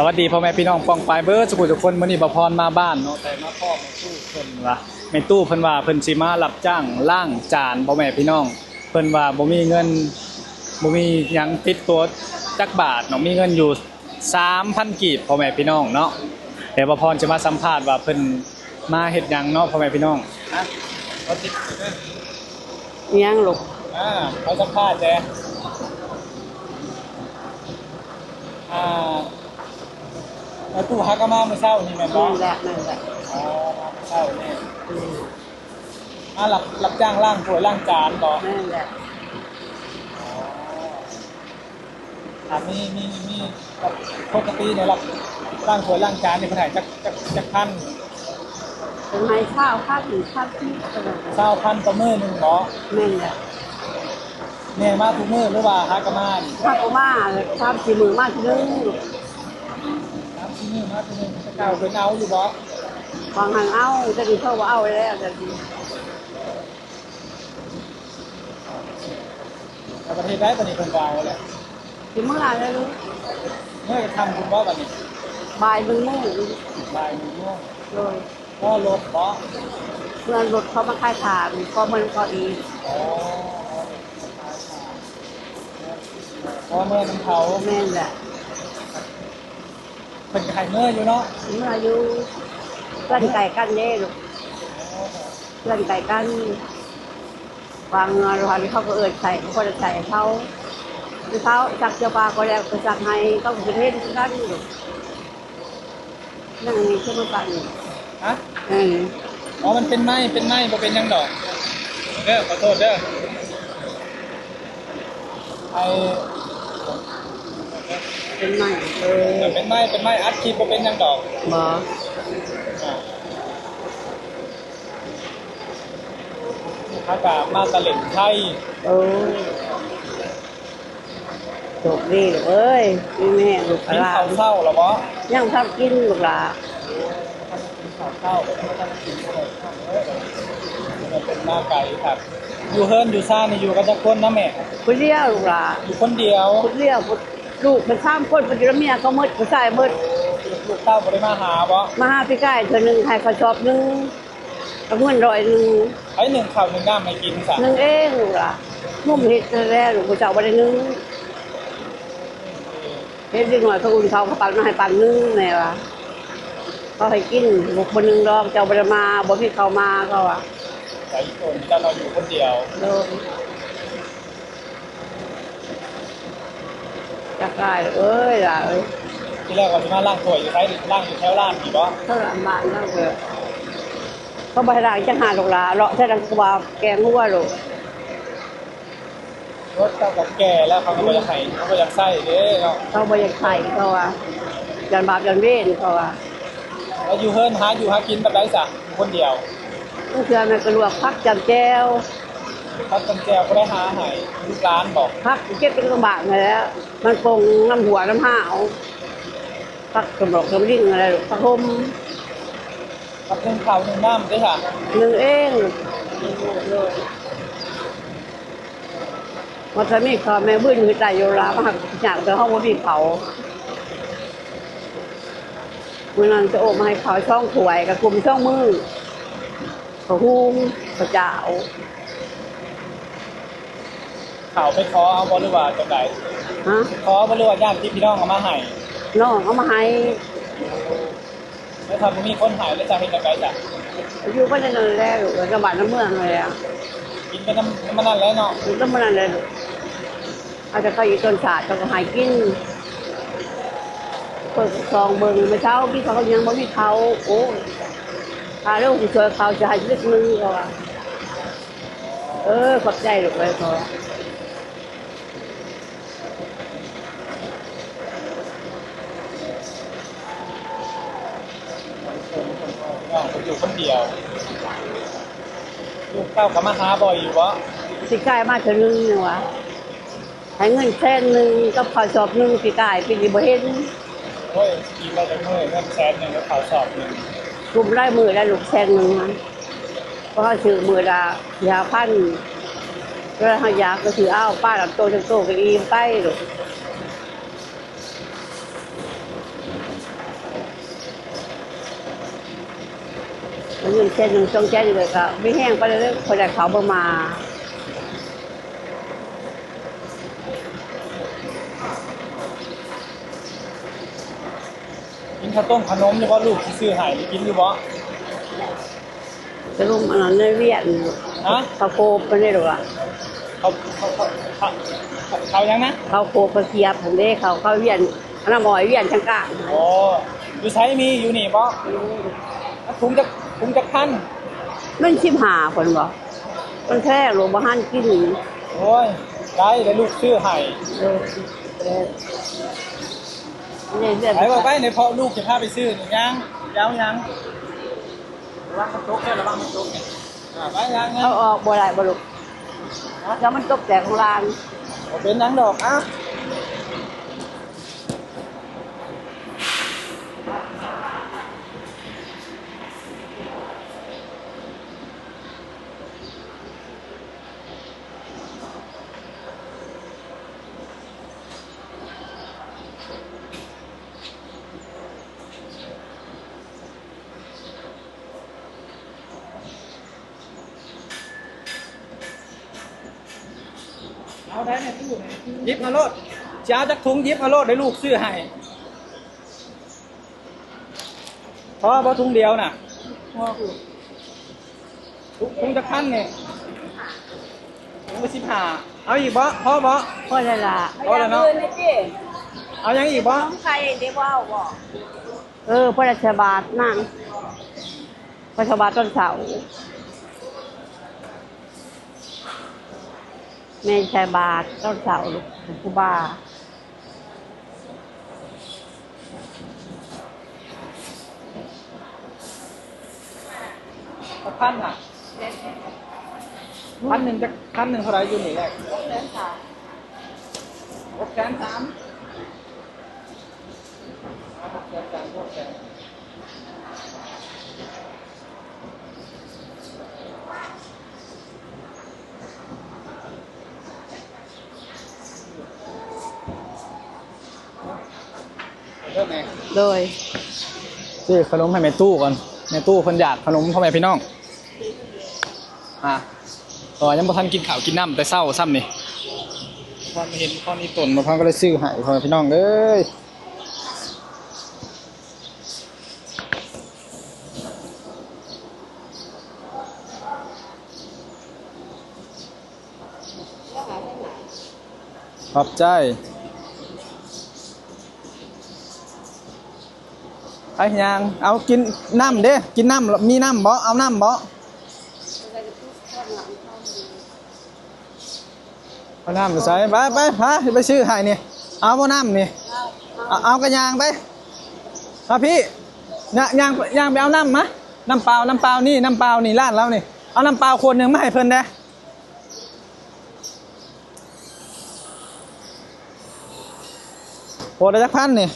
สวัสดีพ่อแม่พี่น้องป้องปลายเบิร์ดสุขุทุกคนมื้อนี้บ่พรมาบ้านเนาะแต่มาพ่อมาตู้เพิ่นว่าแม่ตู้เพิ่นว่าเพิ่นสิมารับจ้างล้างจานพ่อแม่พี่น้อง เพิ่นว่าบ่มีเงินบ่มีหยังติดตัวจักบาทเนาะมีเงินอยู่3,000กีบพ่อแม่พี่น้องเนาะเดี๋ยวบ่พรจะมาสัมภาษณ์ว่าเพิ่นมาเฮ็ดหยังเนาะพ่อแม่พี่น้องอะเอาติดเด้อยังลูกอ่าเขาสัมภาษณ์แจอ่า แล้วตู้ฮักก็มาเมื่อเช้านี่แม่นบ่นั่นแหละนั่นแหละอ๋อมาเมื่อเช้านี่อ่ารับรับจ้างล้างถ้วยล้างจานบ่นั่นแหละอ่ามีมีมีแบบปกติเนี่ยรับล้างถ้วยล้างจานนี่เพิ่นให้จักจักจักพันเป็นไม้ข้าวข้าวถึงข้าวที่ขนาดนั้นเช้าพันต่อมื้อหนึงบ่นั่นแหละแม่มาทุกมื้อหรือว่าฮักก็มานี่ ข้าวก็มาข้าวสีมือมากนึง ลูกสามสี่มื้อาทุกมื้อแต่เก่าเพิ่นเอาอยู่บ่วางหางเอาจะดีเท่าว่าเอาแล้วจะดีในประเทศได้ตอนนี้เพิ่นวางไว้แล้วที่เมื่อแล้วลูกเมื่อจะทำคุณว่าบัดนี้บ่ายมึงมุ่บ่ายโมงม่เลยก็รถเนาะเพื่อนรถเขามาค่ายฐานก็มันก็อีกอ๋อเพราะเมื่อน้ำเขาแม่นแหละ เป็นไข่เมื่ออยู่เนาะเมื่ออยู่เพื่อนไก่กันเย่ลูกเพื่อนไก่กันวางเงินรอนเขาก็เอิดใส่เขาก็จะใส่เขาเขาจักเจ้าปลาก็แล้วก็จักให้ก็ประเทศกันลูกนั่งนี่ขึ้นมาปั่นอยู่ฮะเอออ๋อมันเป็นไม้เป็นไม้บ่เป็นหยังดอกเด้อขอโทษเด้อไอ เป็นไงเอเอออเป็นไม้เป็นไม้อัดคลิปบ่เป็นหยังดอกบออ่าอากาศมาตะเล่นไทยเออโชคดีลูกเอ้ยนี่แม่ลูกกินหลาข้าวนเช้าแล้วบ่ยังทำกินลูกหลานกินข้าวเช้าไม่ต้องกินเลยมันเป็นหน้าไก่ครับอยู่เฮิร์นอยู่ซ่านี่อยู่กันจะคนนะแม่คุณเลี้ยวลูกหลานอยู่คนเดียวคุณเลี้ยว ลูกเป็นข้ามคนปัจจุบันเมียเขาหมดผู้ชายหมดลูกเต้าบริมาหาบ่มาหาพี่ไก่เธอหนึ่งใครเขาชอบหนึ่งเอาเงินร้อยหนึ่งไอ้หนึ่งข้าวหนึ่งน้ำไม่กินสะหนึ่งเองลูกหลานมุ่มเห็ดแล้วลูกผู้เจ้าบ่ได้หนึ่งเฮ็ดเด็กหน่อยเขาอุ่นเขาเขาปั่นมาให้ปั่นหนึ่งแม่ว่าเขาให้กินบุกบนหนึ่งดอกเจ้าบ่ได้มาบ่มีเขามาเขาว่าไก่คนจะเราอยู่คนเดียว โดนจักได้เอ้ยล่ะเอ้ยที่แรกว่าจะมาล่างถ้วยอยู่ไสล่างอยู่แถวร้านนี่บ่เท่าหลังบ้านนั่งเลยเขาบ่ให้ล้างจังหาลูกหลานเลาะใส่ดังกว่าแกงหัวลูกรถเต้ากับแก่แล้วเขาก็บ่อยากให้เขาบ่อยากใส่เด้เนาะเขาบ่อยากใส่เขาว่ายันบาปยันเวรเขาว่าแล้วอยู่เฮิร์นหาอยู่หากินแบบไรสะอยู่คนเดียวต้องเชื่อแม่ก็ลวกพักจำแก้ว ถ้าเป็นแก้วก็ได้หาให้ลูกร้านบอกพักเก็บเป็นกระบะมาแล้วมันปงน้ำหัวน้ำห้าวพักกระบอกกระดิ่งอะไรลูกพักห่มกับหนึ่งข้าวหนึ่งน้ำด้วยค่ะหนึ่งเองมันจะมีข้าวแม่บื้นคือใจโยรามาหักอยากจะห้องว่ามีเขาเมื่อนั้นจะโอบมาให้เขาช่องถวยกับกลุ่มช่องมือเขาหุ้มเขาเจ้า ข่าวไปขอเอาบหริวาจังไดฮะขอบหริวาญาติพี่น้องเอามาให้น้องเอามาให้แล้วถ้าบ่มีคนใหายแล้วจะเห็นจังไดจ้ะอยู่ก็จะนั่นแหละลูกกระบะน้ำเมืองเลยอะกินไปน้ำน้ำมันนั่นแล้วเนาะอยู่ก็มันนั่นเลยลูกอาจจะเขาอยู่ต้นศาสตร์เขาก็หายกินเปิดซองเบิ่งเมื่อเช้าพี่เขายังบ่มีเขาโอ้พาลูกที่ช่วยเขาจะให้ลึกนึงเขาว่าเออขอบใจลูกเลยเขา น้ องผมอยู่คนเดียวลูกเต้ากับมาหาบ่อยอยู่วะสิกายมาเท่านึงเนี่ยวะให้เงินแสนหนึ่งกับข้าวสอบหนึ่งสิกายปีนี้บ่เห็นโอ้ยกินเราจะเมื่อยเงินแสนหนึ่งแล้วข่าวสอบหนึ่งกลุ่มไล่มือได้ลูกแสนหนึ่งนะเพราะเขาซื้อมือละยาพันแล้วเขาอยากก็ถืออ้าวป้าลำโตจังโตก็อีมไปลูก งินเช่นหนึ่งสองแสนเลยก็ไม่แห้งไปเลยคนใดเขาบ่มากินข้าวต้มขนมอยู่บ่ลูกสิซื้อให้กินอยู่บ่จะรุมอันนั้นในเวียนฮะเขาโคบไปได้หรอวะเขาเขาเขาเขาเขายังนะเขาโคบกระเทียบผมได้เขาเขาเวียนอันนั้นบ่อยเวียนช่างกลางโอ้อยู่ใช้มีอยู่นี่บ่ ถุงจะถุงจะพันมันชิมหาคนบ่มันแค่โลบะหันกินโอ้ยได้เดี๋ยวลูกซื้อให้เออเออเนี่ยเดือนไปบอกไปในพอลูกจะพาไปซื้อหนึ่งยังยาวยังระวังมันตกเลยระวังมันตกเนี่ยอ่าไปยังไงเขาออกบ่ได้บ่ลูกแล้วมันตกแต่ของร้านบ่เป็นหนังดอกอะ เอาได้ในตู้เนี่ยยิบมาโลดจะเอาจากถุงยิบมาโลดได้ลูกซื้อให้เพราะว่าบ่ถุงเดียวน่ะถุงถุงจะพันเนี่ยถุงละสิบห้าเอาอีกบ่พอบ่พอได้ละพอแล้วเนาะเอายังอีกบ่ใครเดี๋ยวว่าบ่เออพระราชบาทนั่งพระราชบาทต้นเสา แม่ชายบาทต้นเสาลูกครูบาสักพันน่ะพันหนึ่งจะพันหนึ่งเท่าไหรอยู่นี่แรกหกแสนสามเอาหกแสนสามหกแสนเริ่มไง โดยซื้อขนมให้แม่ตู้ก่อนแม่ตู้คนอยากขนมพ่อแม่พี่น้อง อะต่อยังบ่ทันกินข้าวกินน้ำแต่เศร้าซ้ำนี่พอมาเห็นข้อนี้ตนมาพังก็เลยซื้อให้พ่อแม่พี่น้องเอ้ยขอบใจ ไอ้ยัง เอากินน้ำเด้ กินน้ำมีน้ำบ่เอาน้ำบ่เอาน้ำใส่ไปไปพาไปซื้อให้นี่ เอาบ่น้ำนี่เอาเอากระยางไปมาพี่ยางยางยางไปเอาน้ำมะน้ำเปล่า น้ำเปล่านี่ น้ำเปล่านี่ร้านเรานี่ เอาน้ำเปล่าขวดหนึ่งมาให้เพิ่นเด้ขวดละจักพันนี่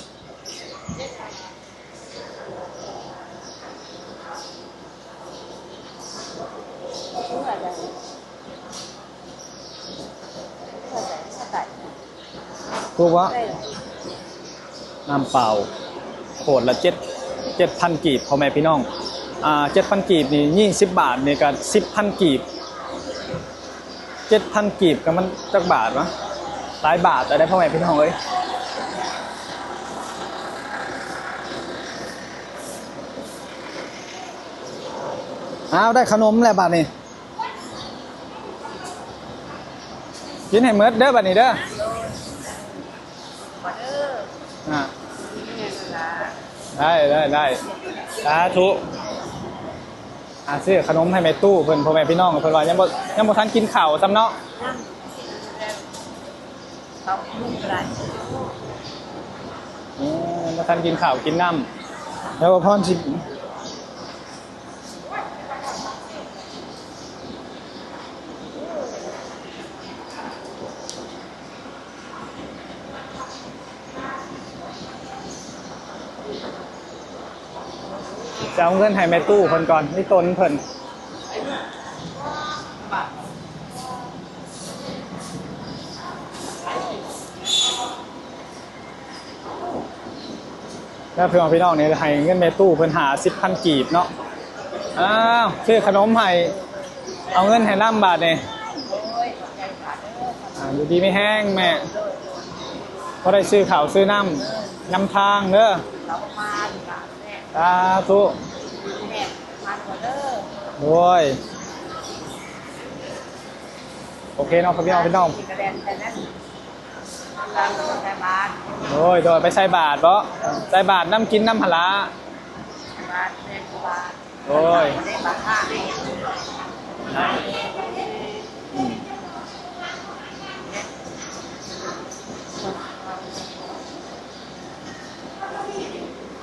วะน้ำเปล่าขวดละเจ็ดเจ็ดพันกีบพ่อแม่พี่น้องอ่าเจ็ดพันกีบนี่ยี่สิบบาทนี่ก็สิบพันกีบเจ็ดพันกีบก็มันจักบาทวะหลายบาทแต่ได้พ่อแม่พี่น้องเอ้ยอ้าวได้ขนมแล้วบาทนี่กินให้เมิดเด้อบัดนี้เด้อ อะได้ได้ได้สาธุอาซื้อขนมให้แม่ตู้เพิ่นพ่อแม่พี่น้องเพิ่นว่ายังบ่ยังบ่ทันกินข้าวซ้ำเนาะเขาลูกอะไรอืมยังบ่ทันกินข้าวกินน้ำแล้วก็พรสิ จะเอาเงินให้แม่ตู้เพิ่นก่อนนี่ตนเพิ่นแล้วพี่น้องพี่น้องเนี่ยให้เงินแม่ตู้เพิ่นหาสิบพันกีบเนาะอ้าวซื้อขนมให้เอาเงินให้น้ำบาทเนี่ยอยู่ดีไม่แห้งแม่ก็ได้ซื้อข่าวซื้อน้ำนำทางเด้อ เรามาดีกว่าแม่สาธุแม่มาก่อนเด้อโอ้ยโอเคเนาะพี่น้องพี่น้องกระเด็นแต่นั้นเราแต่บ้านโอ้ยโดยไปใส่บาทเพราะใส่บาทน้ำกินน้ำหลาบ้านแม่บ้านโอ้ยได้บ้านข้าให้